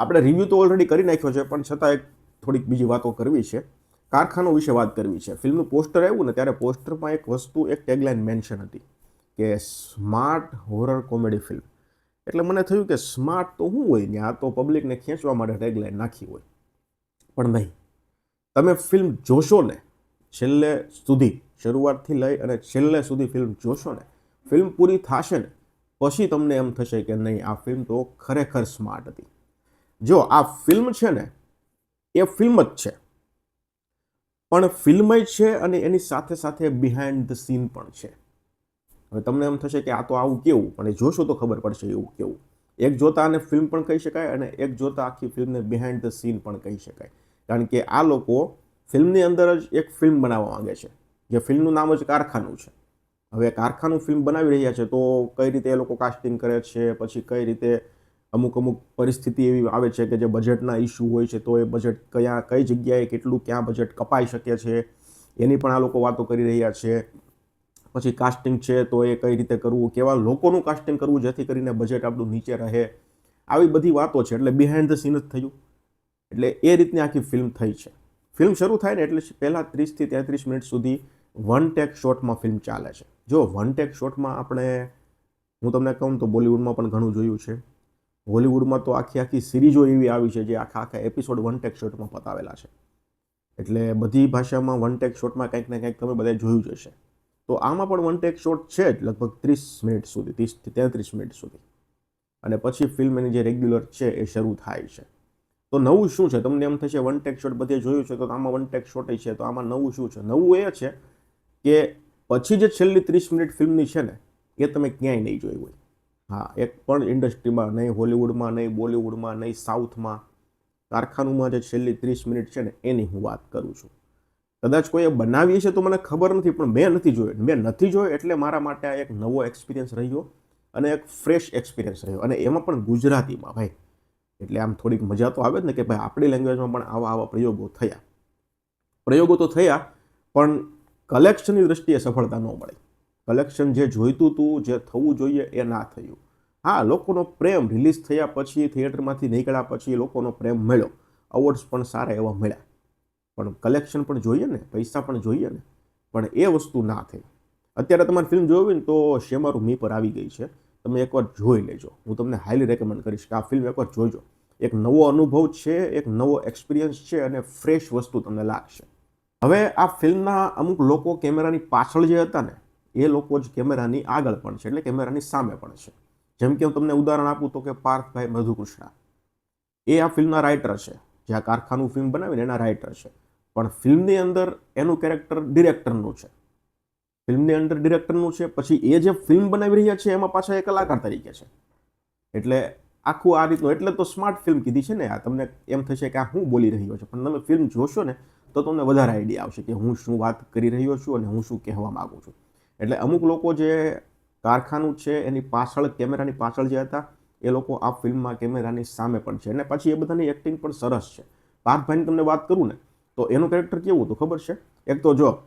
આપણે રિવ્યૂ તો ઓલરેડી કરી નાખ્યો છે, પણ છતાં એક થોડીક બીજી વાતો કરવી છે. કારખાનો વિશે વાત કરવી છે. ફિલ્મનું પોસ્ટર આવ્યું ને, ત્યારે પોસ્ટરમાં એક વસ્તુ, એક ટેગલાઇન મેન્શન હતી કે સ્માર્ટ હોરર કોમેડી ફિલ્મ એટલે મને થયું કે સ્માર્ટ તો શું હોય ને, આ તો પબ્લિકને ખેંચવા માટે ટેગલાઇન નાખી હોય. પણ નહીં. તમે ફિલ્મ જોશો ને, છેલ્લે સુધી, શરૂઆતથી લઈ અને છેલ્લે સુધી ફિલ્મ જોશો ને ફિલ્મ પૂરી થશે ને, પછી તમને એમ થશે કે નહીં, આ ફિલ્મ તો ખરેખર સ્માર્ટ હતી. જો આ ફિલ્મ છે ને, એ ફિલ્મ જ છે. પણ ફિલ્મ જ છે અને એની સાથે સાથે બિહાઇન્ડ ધ સીન પણ છે. હવે તમને એમ થશે કે આ તો આવું કેવું અને જોશો તો ખબર પડશે એવું કેવું. એક જોતા આને ફિલ્મ પણ કહી શકાય અને એક જોતા આખી ફિલ્મને બિહાઇન્ડ ધ સીન પણ કહી શકાય. કારણ કે આ લોકો ફિલ્મની અંદર જ એક ફિલ્મ બનાવવા માંગે છે. જે ફિલ્મનું નામ જ કારખાનું છે. હવે કારખાનું ફિલ્મ બનાવી રહ્યા છે તો કઈ રીતે એ લોકો કાસ્ટિંગ કરે છે, પછી કઈ રીતે અમુક અમુક પરિસ્થિતિ એવી આવે છે કે જે બજેટના ઇસ્યુ હોય છે, તો એ બજેટ કયા, કઈ જગ્યાએ કેટલું ક્યાં બજેટ કપાઈ શકે છે, એની પણ આ લોકો વાતો કરી રહ્યા છે. પછી કાસ્ટિંગ છે, તો એ કઈ રીતે કરવું, કેવા લોકોનું કાસ્ટિંગ કરવું જેથી કરીને બજેટ આપણું નીચે રહે. આવી બધી વાતો છે, એટલે બિહાઇન્ડ ધ સીન જ થયું. એટલે એ રીતની આખી ફિલ્મ થઈ છે. ફિલ્મ શરૂ થાય ને એટલે પહેલાં ત્રીસથી તેત્રીસ મિનિટ સુધી વન ટેક શોટમાં ફિલ્મ ચાલે છે. જો વન ટેક શોટમાં આપણે, હું તમને કહું તો બોલિવૂડમાં પણ ઘણું જોયું છે. હોલિવૂડમાં તો આખી આખી સિરીઝો એવી આવી છે જે આખા આખા એપિસોડ વન ટેક શોટમાં પતાવેલા છે. એટલે બધી ભાષામાં વન ટેક શોટમાં કંઈક ને કંઈક તમે બધા જોયું જ હશે. તો આમાં પણ વન ટેક શોટ છે જ લગભગ ત્રીસ મિનિટ સુધી ત્રીસથી તેત્રીસ મિનિટ સુધી. અને પછી ફિલ્મ એની જે રેગ્યુલર છે એ શરૂ થાય છે. તો નવું શું છે? તમને એમ થશે વન ટેક શોટ બધે જોયું છે, તો આમાં વન ટેક શોટ છે, તો આમાં નવું શું છે? નવું એ છે કે પછી જે છેલ્લી ત્રીસ મિનિટ ફિલ્મની છે ને, એ તમે ક્યાંય નહીં જોઈ હોય. હા, એક પણ ઇન્ડસ્ટ્રીમાં નહીં, હોલિવૂડમાં નહીં, બોલિવૂડમાં નહીં, સાઉથમાં. કારખાનુંમાં જે છેલ્લી ત્રીસ મિનિટ છે ને, એની હું વાત કરું છું. કદાચ કોઈએ બનાવી છે તો મને ખબર નથી, પણ મેં નથી જોયો. મેં નથી જોયો એટલે મારા માટે આ એક નવો એક્સપિરિયન્સ રહ્યો અને એક ફ્રેશ એક્સપિરિયન્સ રહ્યો. અને એમાં પણ ગુજરાતીમાં, ભાઈ. એટલે આમ થોડીક મજા તો આવે જ ને કે ભાઈ, આપણી લેંગ્વેજમાં પણ આવા આવા પ્રયોગો થયા. પ્રયોગો તો થયા, પણ કલેક્શનની દ્રષ્ટિએ સફળતા ન મળી. કલેક્શન જે જોઈતું હતું જે થવું જોઈએ એ ના થયું. હા, લોકોનો પ્રેમ રિલીઝ થયા પછી, થિયેટરમાંથી નીકળ્યા પછી લોકોનો પ્રેમ મળ્યો. અવોર્ડ્સ પણ સારા એવા મળ્યા. પણ કલેક્શન પણ જોઈએ ને, પૈસા પણ જોઈએ ને. પણ એ વસ્તુ ના થઈ. અત્યારે તમારે ફિલ્મ જોવી ને તો શેમારું મી પર આવી ગઈ છે. તમે એકવાર જોઈ લેજો. હું તમને હાઈલી રેકમેન્ડ કરીશ કે આ ફિલ્મ એકવાર જોજો. એક નવો અનુભવ છે, એક નવો એક્સપિરિયન્સ છે અને ફ્રેશ વસ્તુ તમને લાગશે. હવે આ ફિલ્મના અમુક લોકો કેમેરાની પાછળ જે હતા ને એ લોકો જ કેમેરાની આગળ પણ છે, એટલે કેમેરાની સામે પણ છે. જેમ કે હું તમને ઉદાહરણ આપું તો કે પાર્થભાઈ મધુકૃષ્ણા. એ આ ફિલ્મના રાઇટર છે, જે આ કારખાનું ફિલ્મ બનાવીને એના રાઇટર છે. પણ ફિલ્મની અંદર એનું કેરેક્ટર ડિરેક્ટરનું છે. ફિલ્મની અંદર ડિરેક્ટરનું છે, પછી એ જે ફિલ્મ બનાવી રહ્યા છે, એમાં પાછા એ કલાકાર તરીકે છે. એટલે આખું આ રીતનું, એટલે તો સ્માર્ટ ફિલ્મ કીધી છે ને આ, તમને એમ થશે કે આ હું બોલી રહ્યો છે. પણ તમે ફિલ્મ જોશો ને, તો તમને વધારે આઈડિયા આવશે કે હું શું વાત કરી રહ્યો છું અને હું શું કહેવા માગું છું. એટલે અમુક લોકો જે કારખાનું છે, એની પાછળ, કેમેરાની પાછળ જે હતા, એ લોકો આ ફિલ્મમાં કેમેરાની સામે પણ છે. અને પછી એ બધાની એક્ટિંગ પણ સરસ છે. પાર્થભાઈની તમને વાત કરું ને, તો એનું કેરેક્ટર કેવું હતું ખબર છે? એક તો જો,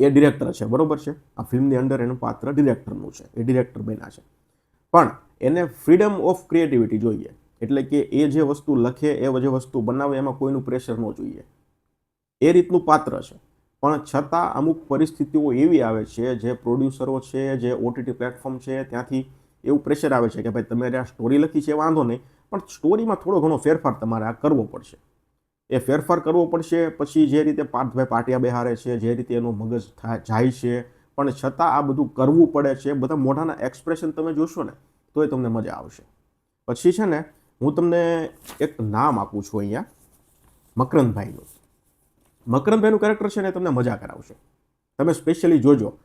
એ ડિરેક્ટર છે, બરોબર છે? આ ફિલ્મની અંદર એનું પાત્ર ડિરેક્ટરનું છે, એ ડિરેક્ટર બન્યા છે. પણ એને ફ્રીડમ ઓફ ક્રિએટિવિટી જોઈએ. એટલે કે એ જે વસ્તુ લખે, એ જે વસ્તુ બનાવે, એમાં કોઈનું પ્રેશર ન જોઈએ. એ રીતનું પાત્ર છે. પણ છતાં અમુક પરિસ્થિતિઓ એવી આવે છે, જે પ્રોડ્યુસરો છે, જે ઓટીટી પ્લેટફોર્મ છે, ત્યાંથી એવું પ્રેશર આવે છે કે ભાઈ તમે આ સ્ટોરી લખી છે, વાંધો નહીં, પણ સ્ટોરીમાં થોડો ઘણો ફેરફાર તમારે આ કરવો પડશે. એ ફેરફાર કરવો પડશે, પછી જે રીતે પાર્થભાઈ પાટિયા બેહારે છે, જે રીતે એનું મગજ થાય જાય છે, પણ છતાં આ બધું કરવું પડે છે, બધા મોઢાના એક્સપ્રેશન તમે જોશો ને તો એ તમને મજા આવશે. પછી છે ને, હું તમને એક નામ આપું છું અહીંયા, મકરંદભાઈનું. મકરંદભાઈનું કેરેક્ટર છે ને તમને મજા કરાવશે. તમે સ્પેશિયલી જોજો.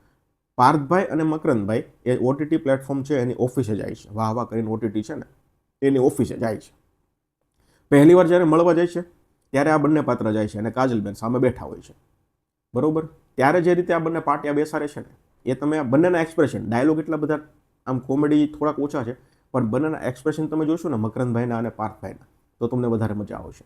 પાર્થભાઈ અને મકરંદભાઈ એ ઓટીટી પ્લેટફોર્મ છે, એની ઓફિસે જાય છે. વાહ વાહ કરીને ઓટીટી છે ને એની ઓફિસે જાય છે. પહેલી વાર જ્યારે મળવા જાય છે, ત્યારે આ બંને પાત્ર જાય છે અને કાજલબેન સામે બેઠા હોય છે. બરોબર? ત્યારે જે રીતે આ બંને પાટિયા બેસાડે છે ને, એ તમે બંનેના એક્સપ્રેશન ડાયલોગ એટલા બધા આમ કોમેડી થોડાક ઓછા છે, પણ બંનેના એક્સપ્રેશન તમે જોશો ને, મકરંદભાઈના અને પાર્થભાઈના, તો તમને વધારે મજા આવશે.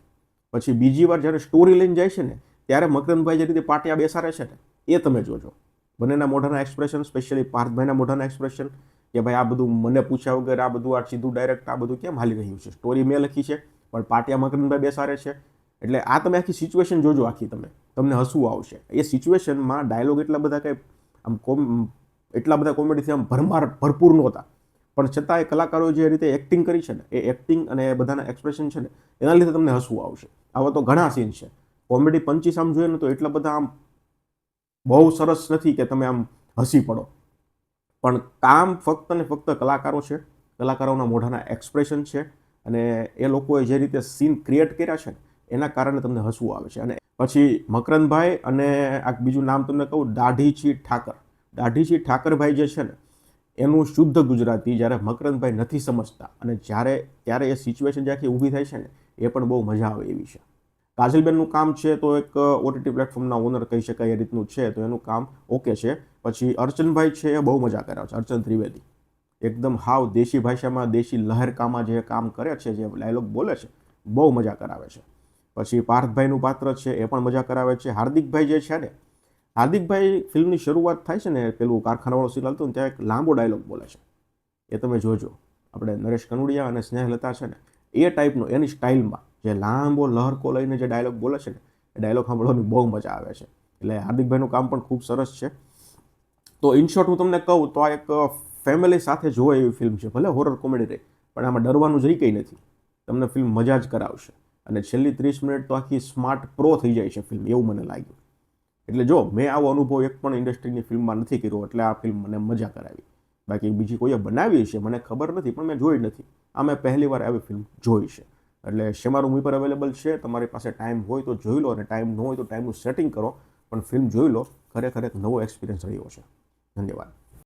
પછી બીજી વાર જ્યારે સ્ટોરી લઈને જાય છે ને ત્યારે મકરંદભાઈ જે રીતે પાટિયા બેસાડે છે ને, એ તમે જોજો. બંનેના મોઢાના એક્સપ્રેશન સ્પેશિયલી પાર્થભાઈના મોઢાના એક્સપ્રેશન કે ભાઈ આ બધું મને પૂછ્યા વગર, આ બધું આ સીધું ડાયરેક્ટ આ બધું કેમ હાલી રહ્યું છે? સ્ટોરી મેં લખી છે, પણ પાટિયા મકરંદભાઈ બેસાડે છે. એટલે આ તમે આખી સિચ્યુએશન જોજો આખી તમે. તમને હસવું આવશે. એ સિચ્યુએશનમાં ડાયલોગ એટલા બધા કંઈ આમ કોમ, એટલા બધા કોમેડીથી આમ ભરમાર, ભરપૂર નહોતા. પણ છતાં એ કલાકારો જે રીતે એક્ટિંગ કરી છે ને, એ એક્ટિંગ અને એ બધાના એક્સપ્રેશન છે ને, એના લીધે તમને હસવું આવશે. આવા તો ઘણા સીન છે. કોમેડી પંચીસ આમ જોઈએ ને તો એટલા બધા આમ બહુ સરસ નથી કે તમે આમ હસી પડો. પણ કામ ફક્ત ને ફક્ત કલાકારો છે. કલાકારોના મોઢાના એક્સપ્રેશન છે અને એ લોકોએ જે રીતે સીન ક્રિએટ કર્યા છે એના કારણે તમને હસવું આવે છે. અને પછી મકરંદભાઈ અને આ બીજું નામ તમને કહું દાઢીચી ઠાકર. દાઢીચી ઠાકરભાઈ જે છે ને, એનું શુદ્ધ ગુજરાતી જ્યારે મકરંદભાઈ નથી સમજતા અને જ્યારે, ત્યારે એ સિચ્યુએશન જ્યાંથી ઊભી થાય છે ને, એ પણ બહુ મજા આવે એવી છે. કાજલબેનનું કામ છે તો એક ઓટીટી પ્લેટફોર્મના ઓનર કહી શકાય એ રીતનું છે, તો એનું કામ ઓકે છે. પછી અર્ચનભાઈ છે એ બહુ મજા કરાવે છે, અર્ચન ત્રિવેદી. એકદમ હાવ દેશી ભાષામાં, દેશી લહેરકામાં જે કામ કરે છે, જે ડાયલોગ બોલે છે, બહુ મજા કરાવે છે. પછી પાર્થભાઈનું પાત્ર છે એ પણ મજા કરાવે છે. હાર્દિકભાઈ જે છે ને, હાર્દિકભાઈ ફિલ્મની શરૂઆત થાય છે ને, પેલું કારખાનાવાળો સીન હાલતું ને, ત્યાં એક લાંબો ડાયલોગ બોલે છે. એ તમે જોજો. આપણે નરેશ કનુડિયા અને સ્નેહલતા છે ને, એ ટાઈપનો એની સ્ટાઇલમાં જે લાંબો લહરકો લઈને જે ડાયલોગ બોલે છે ને, એ ડાયલોગ સાંભળવાની બહુ મજા આવે છે. એટલે હાર્દિકભાઈનું કામ પણ ખૂબ સરસ છે. તો ઇન શોર્ટ હું તમને કહું, તો આ એક ફેમિલી સાથે જોવે એવી ફિલ્મ છે, ભલે હોરર કોમેડી રહે, પણ આમાં ડરવાનું જરી કંઈ નથી. તમને ફિલ્મ મજા જ કરાવશે. અને છેલ્લી ત્રીસ મિનિટ તો આખી સ્માર્ટ પ્રો થઈ જાય છે ફિલ્મ એવું મને લાગ્યું. એટલે જો, મેં આવો અનુભવ એક પણ ઇન્ડસ્ટ્રીની ફિલ્મમાં નથી કર્યો, એટલે આ ફિલ્મ મને મજા કરાવી. બાકી બીજી કોઈએ બનાવી છે, મને ખબર નથી, પણ મેં જોઈ નથી. આ મેં પહેલી વાર આવી ફિલ્મ જોઈ છે. એટલે શેમારું રૂમ પર અવેલેબલ છે, તમારી પાસે ટાઈમ હોય તો જોઈ લો અને ટાઈમ ન હોય તો ટાઈમનું સેટિંગ કરો, પણ ફિલ્મ જોઈ લો, ખરેખર એક નવો એક્સપિરિયન્સ રહ્યો છે. ધન્યવાદ.